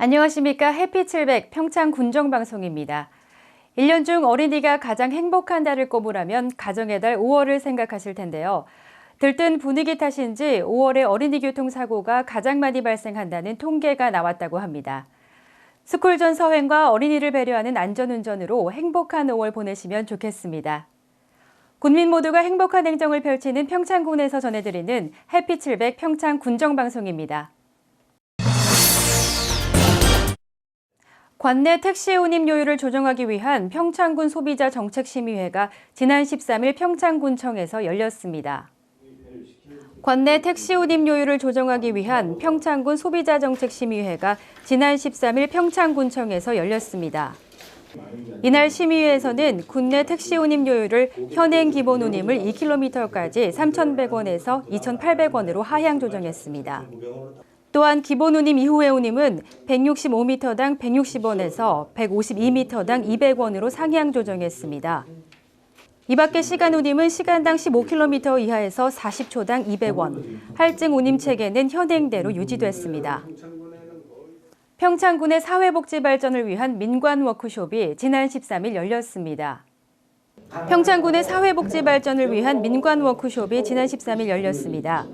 안녕하십니까. 해피700 평창 군정방송입니다. 1년 중 어린이가 가장 행복한 달을 꼽으라면 가정의 달 5월을 생각하실 텐데요. 들뜬 분위기 탓인지 5월에 어린이 교통사고가 가장 많이 발생한다는 통계가 나왔다고 합니다. 스쿨존 서행과 어린이를 배려하는 안전운전으로 행복한 5월 보내시면 좋겠습니다. 국민 모두가 행복한 행정을 펼치는 평창군에서 전해드리는 해피700 평창 군정방송입니다. 관내 택시 운임료율을 조정하기 위한 평창군 소비자 정책심의회가 지난 13일 평창군청에서 열렸습니다. 관내 택시 운임료율을 조정하기 위한 평창군 소비자 정책심의회가 지난 13일 평창군청에서 열렸습니다. 이날 심의회에서는 국내 택시 운임료율을 현행 기본 운임을 2km까지 3,100원에서 2,800원으로 하향 조정했습니다. 또한 기본 운임 이후의 운임은 165m당 160원에서 152m당 200원으로 상향 조정했습니다. 이 밖에 시간 운임은 시간당 15km 이하에서 40초당 200원, 할증 운임 체계는 현행대로 유지됐습니다. 평창군의 사회복지 발전을 위한 민관 워크숍이 지난 13일 열렸습니다. 평창군의 사회복지 발전을 위한 민관 워크숍이 지난 13일 열렸습니다.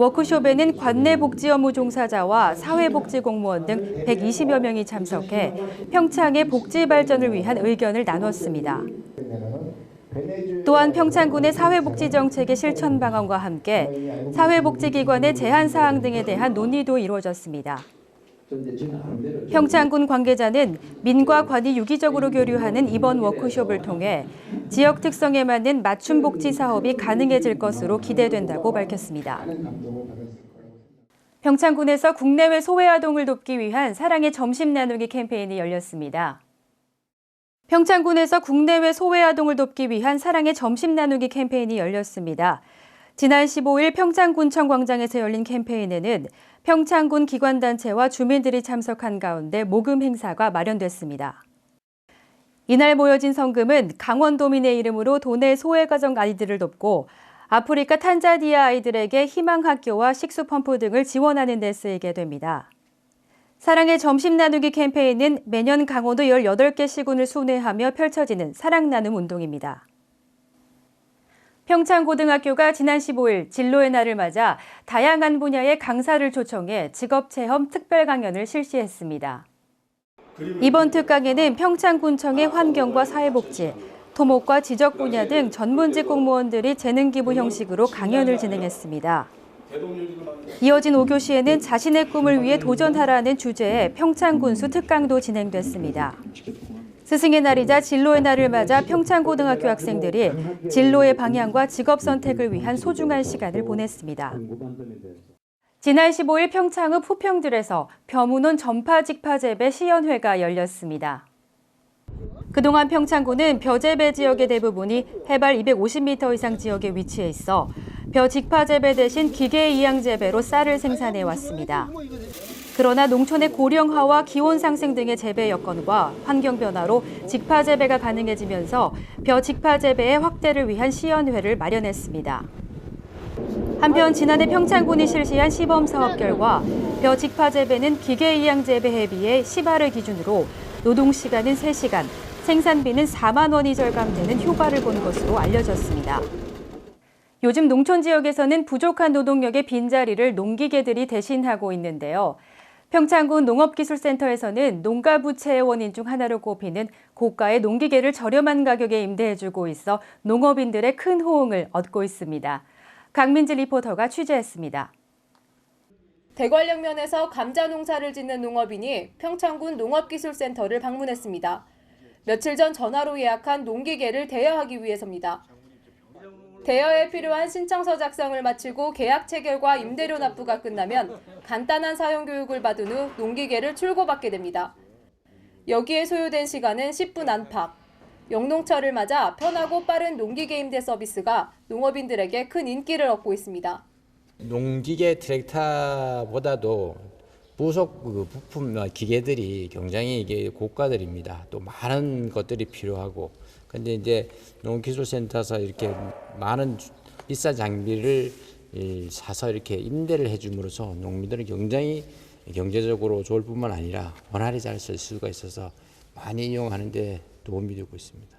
워크숍에는 관내 복지 업무 종사자와 사회복지 공무원 등 120여 명이 참석해 평창의 복지 발전을 위한 의견을 나눴습니다. 또한 평창군의 사회복지 정책의 실천 방안과 함께 사회복지기관의 제한 사항 등에 대한 논의도 이루어졌습니다. 평창군 관계자는 민과 관이 유기적으로 교류하는 이번 워크숍을 통해 지역 특성에 맞는 맞춤 복지 사업이 가능해질 것으로 기대된다고 밝혔습니다. 평창군에서 국내외 소외 아동을 돕기 위한 사랑의 점심 나누기 캠페인이 열렸습니다. 평창군에서 국내외 소외 아동을 돕기 위한 사랑의 점심 나누기 캠페인이 열렸습니다. 지난 15일 평창군청 광장에서 열린 캠페인에는 평창군 기관단체와 주민들이 참석한 가운데 모금 행사가 마련됐습니다. 이날 모여진 성금은 강원도민의 이름으로 도내 소외가정 아이들을 돕고 아프리카 탄자니아 아이들에게 희망학교와 식수펌프 등을 지원하는 데 쓰이게 됩니다. 사랑의 점심 나누기 캠페인은 매년 강원도 18개 시군을 순회하며 펼쳐지는 사랑 나눔 운동입니다. 평창고등학교가 지난 15일 진로의 날을 맞아 다양한 분야의 강사를 초청해 직업체험 특별 강연을 실시했습니다. 이번 특강에는 평창군청의 환경과 사회복지, 토목과 지적 분야 등 전문직 공무원들이 재능 기부 형식으로 강연을 진행했습니다. 이어진 5교시에는 자신의 꿈을 위해 도전하라는 주제의 평창군수 특강도 진행됐습니다. 스승의 날이자 진로의 날을 맞아 평창고등학교 학생들이 진로의 방향과 직업 선택을 위한 소중한 시간을 보냈습니다. 지난 15일 평창읍 후평들에서 벼문온 전파직파재배 시연회가 열렸습니다. 그동안 평창군은 벼재배 지역의 대부분이 해발 250m 이상 지역에 위치해 있어 벼 직파재배 대신 기계 이양 재배로 쌀을 생산해 왔습니다. 그러나 농촌의 고령화와 기온 상승 등의 재배 여건과 환경 변화로 직파 재배가 가능해지면서 벼 직파 재배의 확대를 위한 시연회를 마련했습니다. 한편 지난해 평창군이 실시한 시범 사업 결과 벼 직파 재배는 기계 이양 재배에 비해 10알을 기준으로 노동 시간은 3시간, 생산비는 4만 원이 절감되는 효과를 본 것으로 알려졌습니다. 요즘 농촌 지역에서는 부족한 노동력의 빈자리를 농기계들이 대신하고 있는데요. 평창군 농업기술센터에서는 농가 부채의 원인 중 하나로 꼽히는 고가의 농기계를 저렴한 가격에 임대해주고 있어 농업인들의 큰 호응을 얻고 있습니다. 강민지 리포터가 취재했습니다. 대관령면에서 감자 농사를 짓는 농업인이 평창군 농업기술센터를 방문했습니다. 며칠 전 전화로 예약한 농기계를 대여하기 위해서입니다. 대여에 필요한 신청서 작성을 마치고 계약 체결과 임대료 납부가 끝나면 간단한 사용 교육을 받은 후 농기계를 출고받게 됩니다. 여기에 소요된 시간은 10분 안팎. 영농철을 맞아 편하고 빠른 농기계 임대 서비스가 농업인들에게 큰 인기를 얻고 있습니다. 농기계 트랙터보다도 부속 그 부품 기계들이 굉장히 이게 고가들입니다. 또 많은 것들이 필요하고 근데 이제 농기술센터에서 이렇게 많은 비싼 장비를 이 사서 이렇게 임대를 해줌으로써 농민들은 굉장히 경제적으로 좋을 뿐만 아니라 원활히 잘 쓸 수가 있어서 많이 이용하는데 도움이 되고 있습니다.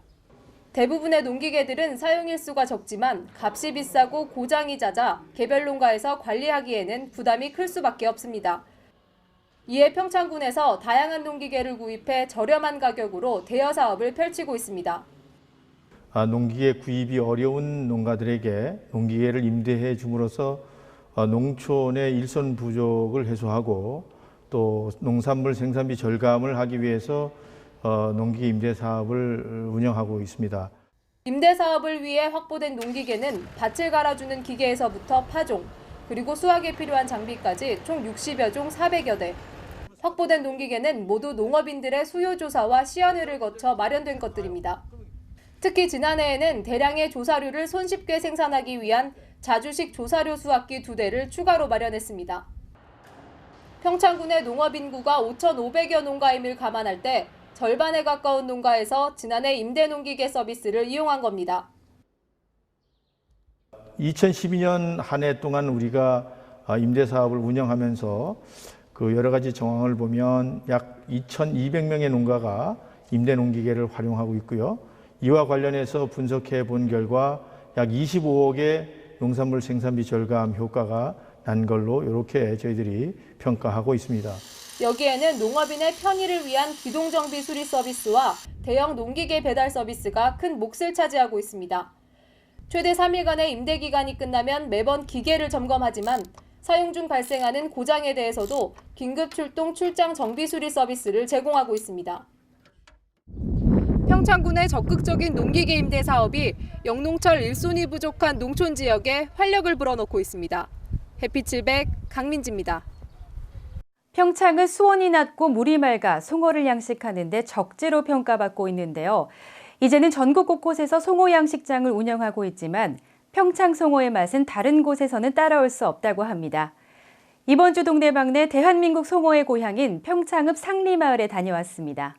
대부분의 농기계들은 사용일수가 적지만 값이 비싸고 고장이 잦아 개별 농가에서 관리하기에는 부담이 클 수밖에 없습니다. 이에 평창군에서 다양한 농기계를 구입해 저렴한 가격으로 대여 사업을 펼치고 있습니다. 아, 농기계 구입이 어려운 농가들에게 농기계를 임대해 줌으로써 어, 농촌의 일손 부족을 해소하고 또 농산물 생산비 절감을 하기 위해서 어, 농기계 임대 사업을 운영하고 있습니다. 임대 사업을 위해 확보된 농기계는 밭을 갈아주는 기계에서부터 파종, 그리고 수확에 필요한 장비까지 총 60여 종 400여 대. 확보된 농기계는 모두 농업인들의 수요 조사와 시연회를 거쳐 마련된 것들입니다. 특히 지난해에는 대량의 조사료를 손쉽게 생산하기 위한 자주식 조사료 수확기 두 대를 추가로 마련했습니다. 평창군의 농업 인구가 5,500여 농가임을 감안할 때 절반에 가까운 농가에서 지난해 임대 농기계 서비스를 이용한 겁니다. 2012년 한 해 동안 우리가 아, 임대 사업을 운영하면서 그 여러 가지 정황을 보면 약 2,200명의 농가가 임대 농기계를 활용하고 있고요. 이와 관련해서 분석해 본 결과 약 25억의 농산물 생산비 절감 효과가 난 걸로 이렇게 저희들이 평가하고 있습니다. 여기에는 농업인의 편의를 위한 기동정비 수리 서비스와 대형 농기계 배달 서비스가 큰 몫을 차지하고 있습니다. 최대 3일간의 임대 기간이 끝나면 매번 기계를 점검하지만 사용 중 발생하는 고장에 대해서도 긴급 출동 출장 정비 수리 서비스를 제공하고 있습니다. 평창군의 적극적인 농기계 임대 사업이 영농철 일손이 부족한 농촌 지역에 활력을 불어넣고 있습니다. 해피칠백 강민지입니다. 평창은 수온이 낮고 물이 맑아 송어를 양식하는데 적재로 평가받고 있는데요. 이제는 전국 곳곳에서 송어 양식장을 운영하고 있지만 평창 송어의 맛은 다른 곳에서는 따라올 수 없다고 합니다. 이번 주 동네방네 대한민국 송어의 고향인 평창읍 상리마을에 다녀왔습니다.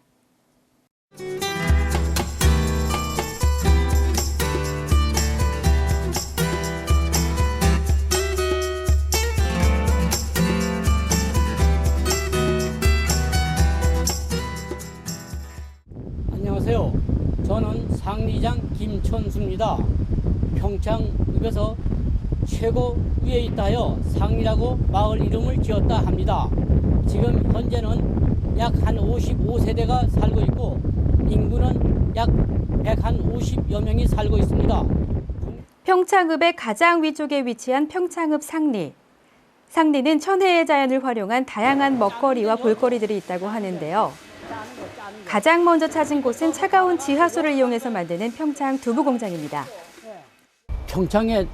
평창읍에서 최고 위에 있다 하여 상리라고 마을 이름을 지었다 합니다. 지금 현재는 약 한 55세대가 살고 있고 인구는 약 150여 명이 살고 있습니다. 평창읍의 가장 위쪽에 위치한 평창읍 상리. 상리는 천혜의 자연을 활용한 다양한 먹거리와 볼거리들이 있다고 하는데요. 가장 먼저 찾은 곳은 차가운 지하수를 이용해서 만드는 평창 두부 공장입니다. 평창의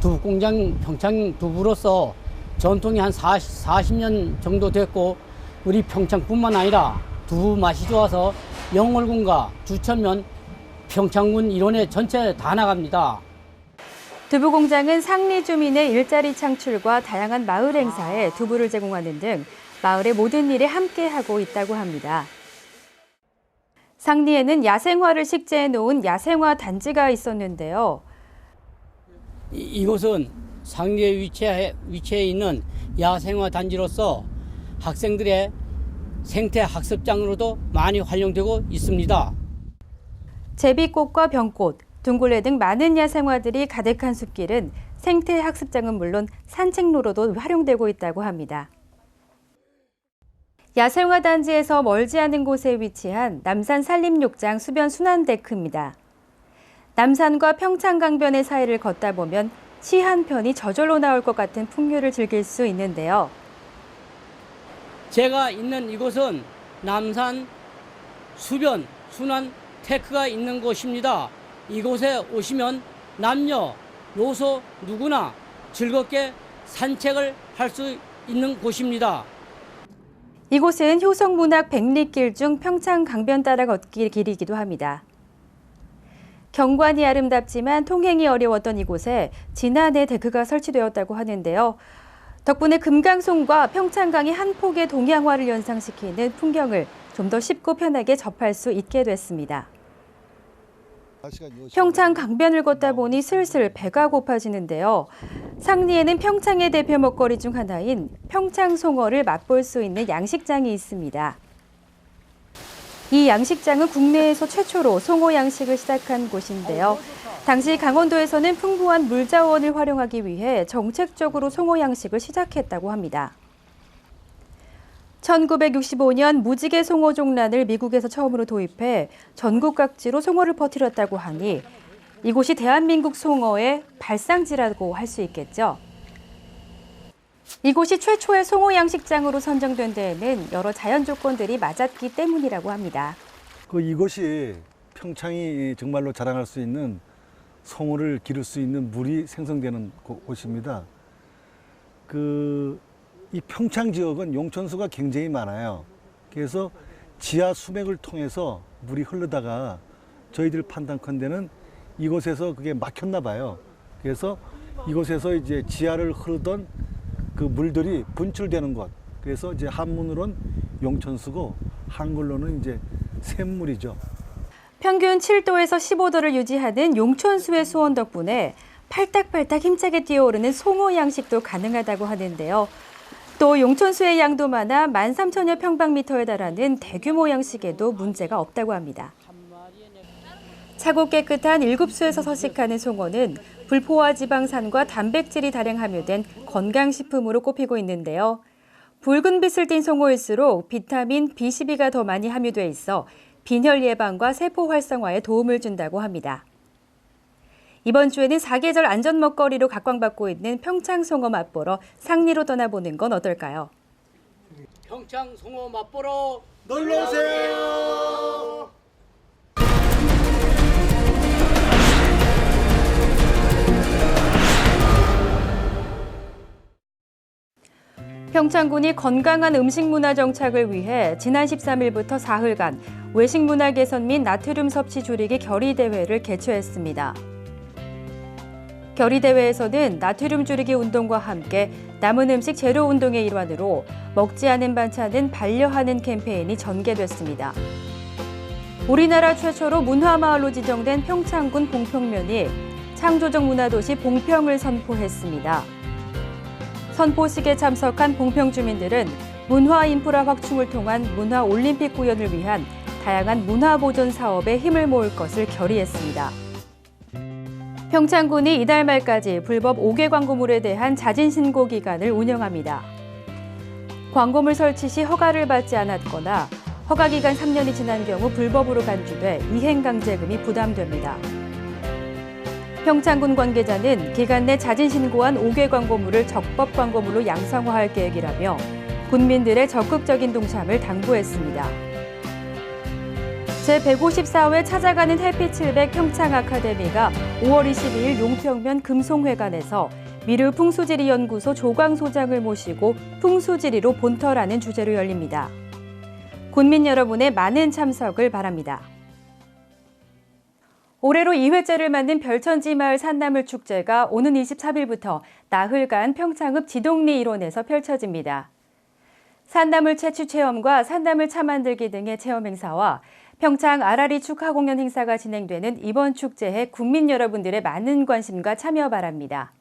두부 공장 평창 두부로서 전통이 한 40, 40년 정도 됐고 우리 평창뿐만 아니라 두부 맛이 좋아서 영월군과 주천면 평창군 일원에 전체 다 나갑니다. 두부 공장은 상리 주민의 일자리 창출과 다양한 마을 행사에 두부를 제공하는 등 마을의 모든 일에 함께하고 있다고 합니다. 상리에는 야생화를 식재해 놓은 야생화 단지가 있었는데요. 이- 이곳은 상리에 위치해, 위치해 있는 야생화 단지로서 학생들의 생태 학습장으로도 많이 활용되고 있습니다. 제비꽃과 병꽃, 둥글레 등 많은 야생화들이 가득한 숲길은 생태 학습장은 물론 산책로로도 활용되고 있다고 합니다. 야생화 단지에서 멀지 않은 곳에 위치한 남산 산림욕장 수변 순환데크입니다. 남산과 평창강변의 사이를 걷다 보면 시 한 편이 저절로 나올 것 같은 풍류를 즐길 수 있는데요. 제가 있는 이곳은 남산 수변 순환 테크가 있는 곳입니다. 이곳에 오시면 남녀, 노소 누구나 즐겁게 산책을 할 수 있는 곳입니다. 이곳은 효성문학 백리길 중 평창 강변 따라 걷기 길이기도 합니다. 경관이 아름답지만 통행이 어려웠던 이곳에 지난해 데크가 설치되었다고 하는데요. 덕분에 금강송과 평창강이 한 폭의 동양화를 연상시키는 풍경을 좀 더 쉽고 편하게 접할 수 있게 됐습니다. 평창 강변을 걷다 보니 슬슬 배가 고파지는데요. 상리에는 평창의 대표 먹거리 중 하나인 평창 송어를 맛볼 수 있는 양식장이 있습니다. 이 양식장은 국내에서 최초로 송어 양식을 시작한 곳인데요. 당시 강원도에서는 풍부한 물자원을 활용하기 위해 정책적으로 송어 양식을 시작했다고 합니다. 1965년 무지개 송어 종란을 미국에서 처음으로 도입해 전국 각지로 송어를 퍼뜨렸다고 하니 이곳이 대한민국 송어의 발상지라고 할 수 있겠죠. 이곳이 최초의 송어 양식장으로 선정된 데에는 여러 자연 조건들이 맞았기 때문이라고 합니다. 그 이곳이 평창이 정말로 자랑할 수 있는 송어를 기를 수 있는 물이 생성되는 곳- 곳입니다. 그 이 평창 지역은 용천수가 굉장히 많아요. 그래서 지하 수맥을 통해서 물이 흐르다가 저희들 판단컨대는 이곳에서 그게 막혔나 봐요. 그래서 이곳에서 이제 지하를 흐르던 그 물들이 분출되는 곳. 그래서 이제 한문으로는 용천수고 한글로는 이제 샘물이죠. 평균 7도에서 15도를 유지하는 용천수의 수온 덕분에 팔딱팔딱 힘차게 뛰어오르는 송어 양식도 가능하다고 하는데요. 또 용천수의 양도 많아 13,000여 평방미터에 달하는 대규모 양식에도 문제가 없다고 합니다. 차고 깨끗한 일급수에서 서식하는 송어는 불포화 지방산과 단백질이 다량 함유된 건강식품으로 꼽히고 있는데요. 붉은 빛을 띤 송어일수록 비타민 B12가 더 많이 함유돼 있어 빈혈 예방과 세포 활성화에 도움을 준다고 합니다. 이번 주에는 사계절 안전 먹거리로 각광받고 있는 평창 송어 맛보러 상리로 떠나보는 건 어떨까요? 평창 송어 맛보러 평창군이 건강한 음식 문화 정착을 위해 지난 13일부터 사흘간 외식 문화 개선 및 나트륨 섭취 줄이기 결의 대회를 개최했습니다. 결의 대회에서는 나트륨 줄이기 운동과 함께 남은 음식 제로 운동의 일환으로 먹지 않은 반찬은 반려하는 캠페인이 전개됐습니다. 우리나라 최초로 문화마을로 지정된 평창군 봉평면이 창조적 문화도시 봉평을 선포했습니다. 선포식에 참석한 봉평 주민들은 문화 인프라 확충을 통한 문화 올림픽 구현을 위한 다양한 문화 보존 사업에 힘을 모을 것을 결의했습니다. 평창군이 이달 말까지 불법 5개 광고물에 대한 자진 신고 기간을 운영합니다. 광고물 설치 시 허가를 받지 않았거나 허가 기간 3년이 지난 경우 불법으로 간주돼 이행 강제금이 부담됩니다. 평창군 관계자는 기간 내 자진 신고한 5개 광고물을 적법 광고물로 양성화할 계획이라며 군민들의 적극적인 동참을 당부했습니다. 제154회 찾아가는 햇빛 700 평창 아카데미가 5월 22일 용평면 금송회관에서 미르 풍수지리 연구소 조광 소장을 모시고 풍수지리로 본터라는 주제로 열립니다. 군민 여러분의 많은 참석을 바랍니다. 올해로 2회째를 맞는 별천지 마을 산나물 축제가 오는 23일부터 나흘간 평창읍 지동리 일원에서 펼쳐집니다. 산나물 채취 체험과 산나물 차 만들기 등의 체험 행사와 평창 아라리 축하 공연 행사가 진행되는 이번 축제에 국민 여러분들의 많은 관심과 참여 바랍니다.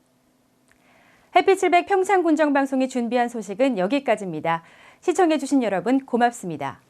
햇빛700 평창군정방송이 준비한 소식은 여기까지입니다. 시청해주신 여러분 고맙습니다.